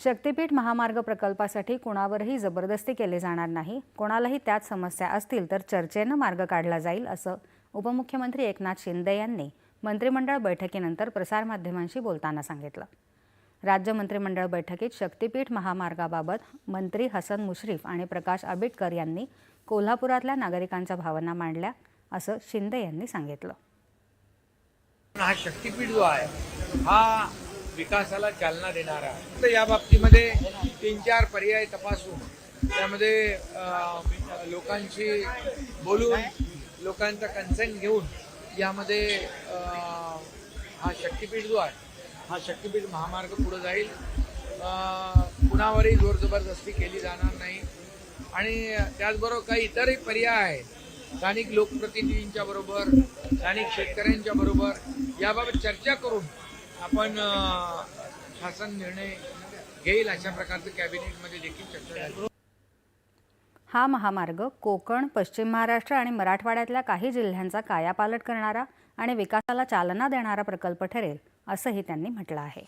शक्तीपीठ महामार्ग प्रकल्पासाठी कुणावरही जबरदस्ती केली जाणार नाही. कोणालाही त्यात समस्या असतील तर चर्चेनं मार्ग काढला जाईल असं उपमुख्यमंत्री एकनाथ शिंदे यांनी मंत्रिमंडळ बैठकीनंतर प्रसारमाध्यमांशी बोलताना सांगितलं. राज्य मंत्रिमंडळ बैठकीत शक्तीपीठ महामार्गाबाबत मंत्री हसन मुश्रीफ आणि प्रकाश आंबेडकर यांनी कोल्हापुरातल्या नागरिकांच्या भावना मांडल्या असं शिंदे यांनी सांगितलं. हा शक्तीपीठ जो आहे हा विकासाला चालना देणारा. तर या बाबतीमध्ये तीन चार पर्याय तपासून त्यामध्ये लोकांशी बोलून लोकांचा कन्सेंट घेऊन यामध्ये हा शक्तीपीठ जो आहे हा शक्तीपीठ महामार्ग पुढे जाईल. कुणावरही जोर जबरदस्ती केली जाणार नाही. आणि त्याचबरोबर काही इतरही पर्याय आहेत. स्थानिक लोकप्रतिनिधींच्या बरोबर स्थानिक शेतकऱ्यांच्या बरोबर याबाबत चर्चा करून आपण शासन निर्णय घेईल अशा प्रकारचं कॅबिनेटमध्ये देखील चर्चा झाली. हा महामार्ग कोकण पश्चिम महाराष्ट्र आणि मराठवाड्यातल्या काही जिल्ह्यांचा कायापालट करणारा आणि विकासाला चालना देणारा प्रकल्प ठरेल असंही त्यांनी म्हटलं आहे.